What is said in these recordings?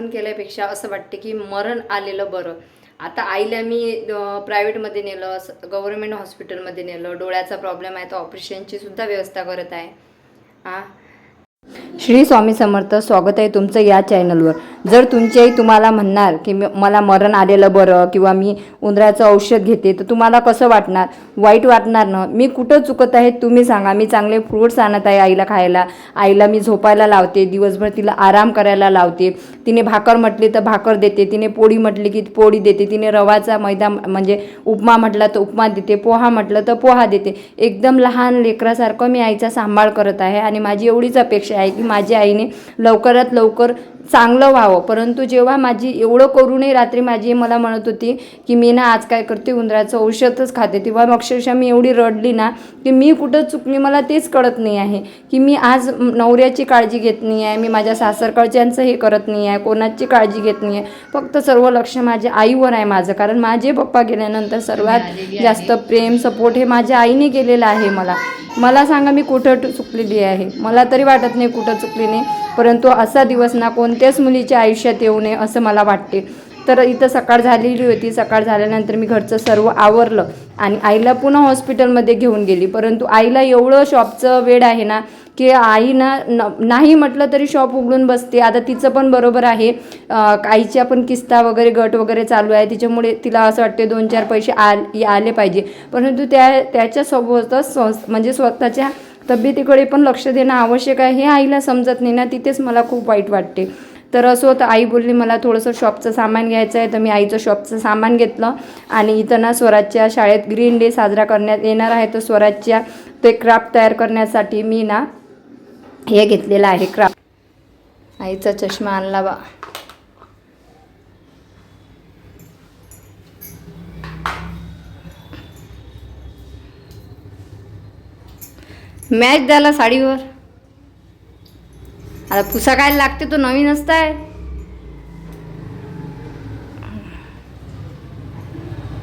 सहन केल्यापेक्षा असं वाटते की मरण आलेलं बरं. आता आईला मी प्रायव्हेटमध्ये नेलं गव्हर्मेंट हॉस्पिटलमध्ये नेलं डोळ्याचा प्रॉब्लेम आहे तर ऑपरेशनची सुद्धा व्यवस्था करत आहे. हां श्री स्वामी समर्थ स्वागत आहे तुमचं या चॅनलवर. जर तुमच्याही तुम्हाला म्हणणार की मला मरण आलेलं बरं किंवा मी उंदराचं औषध घेते तर तुम्हाला कसं वाटणार? वाईट वाटणार ना? मी कुठं चुकत आहे तुम्ही सांगा. मी चांगले फ्रूट्स आणत आहे आईला खायला. आईला मी झोपायला लावते दिवसभर तिला आराम करायला लावते. तिने भाकर म्हटली तर भाकर देते तिने पोळी म्हटली की पोळी देते तिने रवाचा मैदा म्हणजे उपमा म्हटला तर उपमा देते पोहा म्हटलं तर पोहा देते. एकदम लहान लेकरासारखं मी आईचा सांभाळ करत आहे आणि माझी एवढीच अपेक्षा आहे की माझ्या आईने लवकरात लवकर चांगलं व्हावं. परंतु जेव्हा माझी एवढं करूनही रात्री माझी मला म्हणत होती की मी ना आज काय करते उंदराचं औषधच खाते. तेव्हा अक्षरशः मी एवढी रडली ना की मी कुठं चुकली मला तेच कळत नाही आहे की मी आज नवऱ्याची काळजी घेत नाही आहे मी माझ्या सासरकडच्यांचं हे करत नाही आहे कोणाची काळजी घेत नाही आहे. फक्त सर्व लक्ष माझ्या आईवर आहे माझं. कारण माझे पप्पा गेल्यानंतर सर्वात जास्त प्रेम सपोर्ट हे माझ्या आईने केलेलं आहे मला. मला सांगा मी कुठं चुकलेली आहे. मला तरी वाटत नाही कुठं चुकली नाही परंतु असा दिवस ना कोणत्याच मुलीच्या आयुष्यात येऊ नये असं मला वाटते. तर इथं सकाळ झालेली होती. सकाळ झाल्यानंतर मी घरचं सर्व आवरलं आणि आईला पुन्हा हॉस्पिटलमध्ये घेऊन गेली. परंतु आईला एवढं शॉपचं वेळ आहे ना की आई ना न नाही म्हटलं तरी शॉप उघडून बसते. आता तिचं पण बरोबर आहे. आईच्या पण किस्ता वगैरे गट वगैरे चालू आहे. तिच्यामुळे तिला असं वाटते दोन चार पैसे आल आले पाहिजे. परंतु त्या त्याच्यासोबतच संस म्हणजे स्वतःच्या तब्येतीकडे पण लक्ष देणं आवश्यक आहे. हे आईला समजत नाही ना तिथेच मला खूप वाईट वाटते. तर असं होतं आई बोलली मला थोडंसं शॉपचं सामान घ्यायचं आहे. तर मी आईचं शॉपचं सामान घेतलं आणि इथं ना स्वराजच्या शाळेत ग्रीन डे साजरा करण्यात येणार आहे. तर स्वराजच्या ते क्राफ्ट तयार करण्यासाठी मी ना हे घेतलेलं आहे क्राफ्ट आईचा चष्मा आणला बा. मॅच द्याला साडीवर. आता पुसा काय लागते तो नवीन असताय.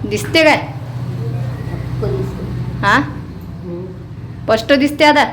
दिसते काय? हा? स्पष्ट दिसते आता.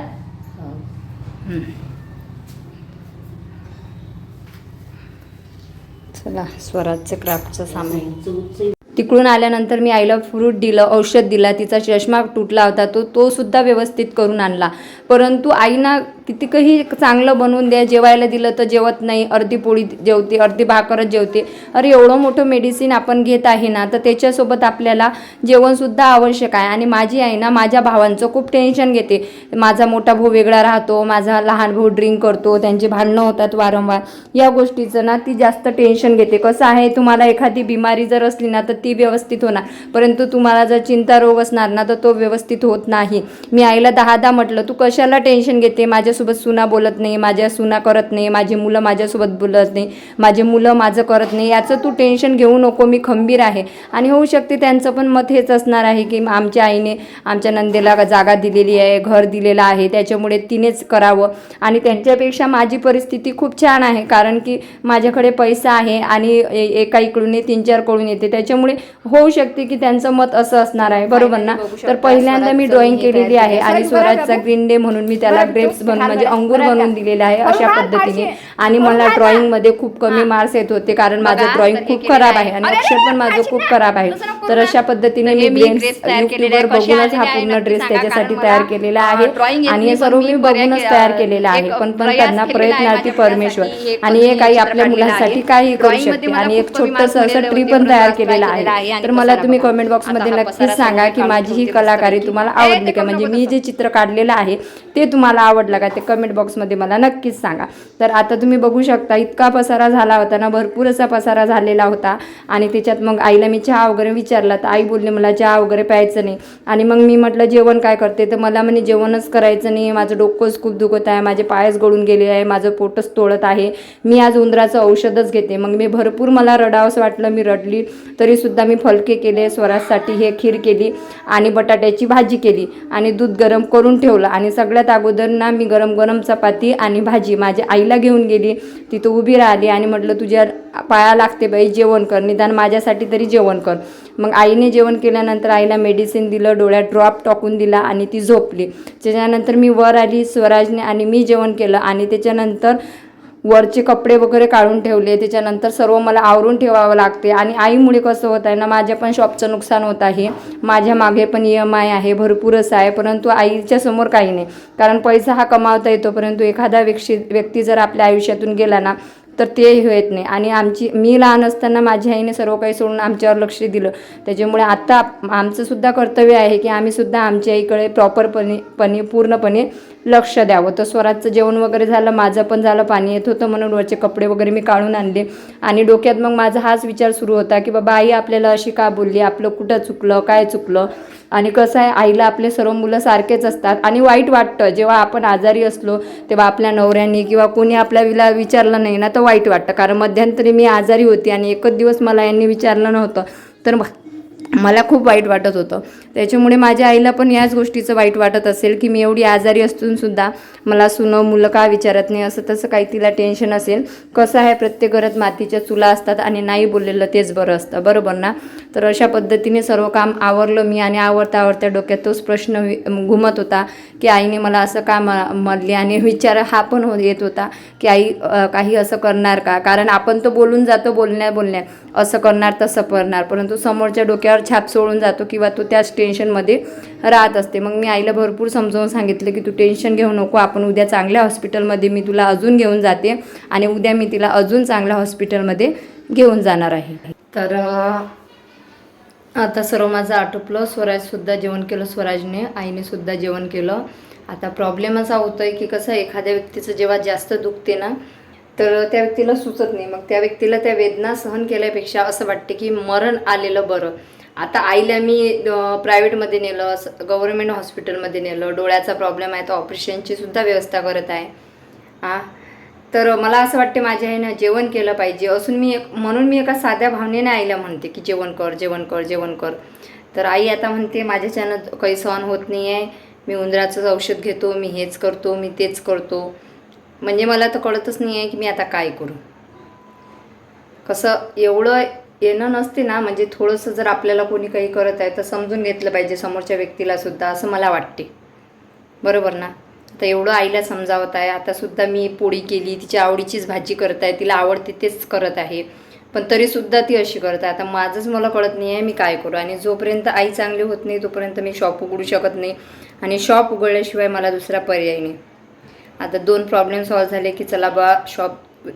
चला स्वराज्य क्राफ्टचं सामान. तिकडून आल्यानंतर मी आईला फ्रूट दिलं औषध दिला. तिचा चष्मा तुटला होता. तो तो सुद्धा व्यवस्थित करून आणला. परंतु आईना कितीकही चांगलं बनवून द्या. जेवायला दिलं तर जेवत नाही. अर्धी पोळी जेवते अर्धी भाकरच जेवते. अरे एवढं मोठं मेडिसिन आपण घेत आहे ना तर त्याच्यासोबत आपल्याला जेवणसुद्धा आवश्यक आहे. आणि माझी आई ना माझ्या भावांचं खूप टेन्शन घेते. माझा मोठा भाऊ वेगळा राहतो. माझा लहान भाऊ ड्रिंक करतो. त्यांची भांडणं होतात वारंवार. या गोष्टीचं ना ती जास्त टेन्शन घेते. कसं आहे तुम्हाला एखादी बिमारी जर असली ना तर ती व्यवस्थित होणार. परंतु तुम्हाला जर चिंता रोग असणार ना तर तो व्यवस्थित होत नाही. मी आईला दहादा म्हटलं तू कशाला टेन्शन घेते? माझ्यासोबत सुना बोलत नाही माझ्या सुना करत नाही माझी मुलं माझ्यासोबत बोलत नाही माझे मुलं माझं करत नाही याचं तू टेन्शन घेऊ नको मी खंबीर आहे. आणि होऊ शकते त्यांचं पण मत हेच असणार आहे की आमच्या आईने आमच्या नंदेला जागा दिलेली आहे घर दिलेलं आहे त्याच्यामुळे तिनेच करावं. आणि त्यांच्यापेक्षा माझी परिस्थिती खूप छान आहे कारण की माझ्याकडे पैसा आहे आणि ए- एका इकडून तीन चारकडून येते. त्याच्यामुळे होऊ शकते की त्यांचं मत असं असणार आहे. बरोबर ना? तर पहिल्यांदा मी ड्रॉइंग केलेली आहे आणि स्वराजचा ग्रीन डे म्हणून मी त्याला ग्रेप्स बनवून म्हणजे अंगूर बनवून दिलेले आहे अशा पद्धतीने. आणि मला ड्रॉइंगमध्ये खूप कमी मार्क्स येत होते कारण माझं ड्रॉइंग खूप खराब आहे आणि अक्षर पण माझं खूप खराब आहे. तर अशा पद्धतीने मी ड्रेस बघूनच हा पूर्ण ड्रेस त्याच्यासाठी तयार केलेला आहे आणि हे सर्व मी बघूनच तयार केलेलं आहे. पण पण त्यांना प्रयत्नार्थी परमेश्वर आणि एक आई आपल्या मुलांसाठी काही करू शकते आणि एक छोटस असं ट्री पण तयार केलेलं आहे. तर मला तुम्ही कमेंट बॉक्समध्ये नक्कीच सांगा की माझी ही कलाकारी तुम्हाला आवडली का? म्हणजे मी जे चित्र काढलेलं आहे ते तुम्हाला आवडलं का? ते कमेंट बॉक्समध्ये मला नक्कीच सांगा. तर आता तुम्ही बघू शकता इतका पसारा झाला होता ना भरपूर असा पसारा झालेला होता. आणि त्याच्यात मग आईला मी चहा वगैरे विचारला तर आई बोलली मला चहा वगैरे प्यायचं नाही. आणि मग मी म्हटलं जेवण काय करते? तर मला म्हणे जेवणच करायचं नाही. माझं डोकंच खूप दुखत आहे. माझे पायच गळून गेले आहे. माझं पोटच तोडत आहे. मी आज उंदराचं औषधच घेते. मग मी भरपूर मला रडावंसं वाटलं मी रडली. तरीसुद्धा सुद्धा मी फलके केले स्वराजसाठी हे खीर केली आणि बटाट्याची भाजी केली आणि दूध गरम करून ठेवलं. आणि सगळ्यात अगोदर ना मी गरम गरम चपाती आणि भाजी माझ्या आईला घेऊन गेली. तिथं उभी राहिली आणि म्हटलं तुझ्या पाया लागते बाई जेवण कर निदान माझ्यासाठी तरी जेवण कर. मग आईने जेवण केल्यानंतर आईला मेडिसिन दिलं डोळ्यात ड्रॉप टाकून दिला आणि ती झोपली. त्याच्यानंतर मी वर आली स्वराजने आणि मी जेवण केलं आणि त्याच्यानंतर वरचे कपडे वगैरे काढून ठेवले. त्याच्यानंतर सर्व मला आवरून ठेवावं लागते. आणि आईमुळे कसं होत आहे ना माझ्या पण शॉपचं नुकसान होत आहे. माझ्या मागे पण ई एम आय आहे भरपूरच आहे. परंतु आईच्या समोर काही नाही. कारण पैसा हा कमावता येतो परंतु एखादा व्यक्ती व्यक्ती जर आपल्या आयुष्यातून गेला ना तर ते येत नाही. आणि आमची मी लहान असताना माझ्या आईने सर्व काही सोडून आमच्यावर लक्ष दिलं. त्याच्यामुळे आता आमचंसुद्धा कर्तव्य आहे की आम्हीसुद्धा आमच्या आईकडे प्रॉपरपणे पणे पूर्णपणे लक्ष द्यावं. तर स्वराजचं जेवण वगैरे झालं माझं पण झालं पाणी येत होतं म्हणून वरचे कपडे वगैरे मी काढून आणले. आणि डोक्यात मग माझा हाच विचार सुरू होता की बाबा आई आपल्याला अशी का बोलली? आपलं कुठं चुकलं? काय चुकलं? आणि कसं आहे आईला आपले सर्व मुलं सारखेच असतात. आणि वाईट वाटतं. जेव्हा आपण आजारी असलो तेव्हा आपल्या नवऱ्यांनी किंवा कोणी आपल्याला विचारलं नाही ना तर वाईट वाटतं. कारण मध्यंतरी मी आजारी होती आणि एकच दिवस मला यांनी विचारलं नव्हतं. तर मला खूप वाईट वाटत होतं. त्याच्यामुळे माझ्या आईला पण याच गोष्टीचं वाईट वाटत असेल की मी एवढी आजारी असूनसुद्धा मला सुनं मुलं का विचारत नाही असं तसं काही तिला टेन्शन असेल. कसं आहे प्रत्येक घरात मातीच्या चुला असतात आणि नाही बोललेलं तेच बरं असतं बरोबर ना? तर अशा पद्धतीने सर्व काम आवरलं मी आणि आवडता आवडत्या डोक्यात तोच प्रश्न घुमत होता की आईने मला असं का म म्हणले आणि विचार हा पण हो येत होता की आई काही असं करणार का? कारण आपण तो बोलून जातो बोलण्या बोलण्या असं करणार तसं करणार परंतु समोरच्या डोक्यावर छाप सोडून जातो किंवा तो त्याच टेन्शनमध्ये राहत असते. मग मी आईला भरपूर समजावून सांगितलं की तू टेन्शन घेऊ नको आपण उद्या चांगल्या हॉस्पिटलमध्ये मी तुला अजून घेऊन जाते आणि उद्या मी तिला अजून चांगल्या हॉस्पिटलमध्ये घेऊन जाणार आहे. तर आता सर्व माझं आटोपलं. स्वराजसुद्धा जेवण केलं. स्वराजने आईने सुद्धा जेवण केलं. आता प्रॉब्लेम असा होतो आहे की कसं एखाद्या व्यक्तीचं जेव्हा जास्त दुखते ना तर त्या व्यक्तीला सुचत नाही. मग त्या व्यक्तीला त्या वेदना सहन केल्यापेक्षा असं वाटते की मरण आलेलं बरं. आता आईला मी प्रायव्हेटमध्ये नेलं गव्हर्मेंट हॉस्पिटलमध्ये नेलं. डोळ्याचा प्रॉब्लेम आहे तर ऑपरेशनची सुद्धा व्यवस्था करत आहे. हां तर मला असं वाटते माझ्या आईनं जेवण केलं पाहिजे. असून मी एक म्हणून मी एका साध्या भावनेने आईला म्हणते की जेवण कर जेवण कर जेवण कर. तर आई आता म्हणते माझ्याच्यानं काही सहन होत नाही आहे मी उंदराचंच औषध घेतो मी हेच करतो मी तेच करतो. म्हणजे मला तर कळतच नाही आहे की मी आता काय करू. कसं एवढं येणं नसते ना म्हणजे थोडंसं जर आपल्याला कोणी काही करत आहे तर समजून घेतलं पाहिजे समोरच्या व्यक्तीला सुद्धा असं मला वाटते. बरोबर ना? आता एवढं आईला समजावत आहे आता सुद्धा मी पोळी केली तिच्या आवडीचीच भाजी करत आहे तिला आवडते तेच करत आहे. पण तरीसुद्धा ती अशी करत आहे. आता माझंच मला कळत नाही आहे मी काय करू? आणि जोपर्यंत आई चांगली होत नाही तोपर्यंत मी शॉप उघडू शकत नाही. आणि शॉप उघडल्याशिवाय मला दुसरा पर्याय नाही. आता दोन प्रॉब्लेम सॉल्व्ह झाले की चला बा शॉप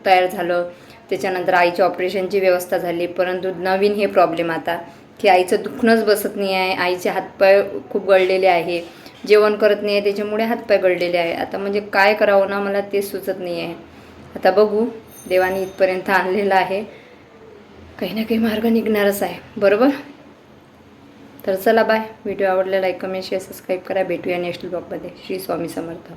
तयार झालं. त्याच्यानंतर आईच्या ऑपरेशनची व्यवस्था झाली. परंतु नवीन हे प्रॉब्लेम आता की आईचं दुखणंच बसत नाही आहे आईचे हातपाय खूप गळलेले आहे. जेवण करत नाही आहे त्याच्यामुळे हातपाय गळलेले आहे. आता म्हणजे काय करावं ना मला ते सुचत नाही आहे आता बघू देवाने इथपर्यंत आणलेलं आहे. काही ना काही मार्ग निघणारच आहे. बरोबर? तर चला बाय. व्हिडिओ आवडला लाईक कमेंट शेअर सबस्क्राईब करा. भेटूया नेक्स्ट ब्लॉगमध्ये. श्री स्वामी समर्थ.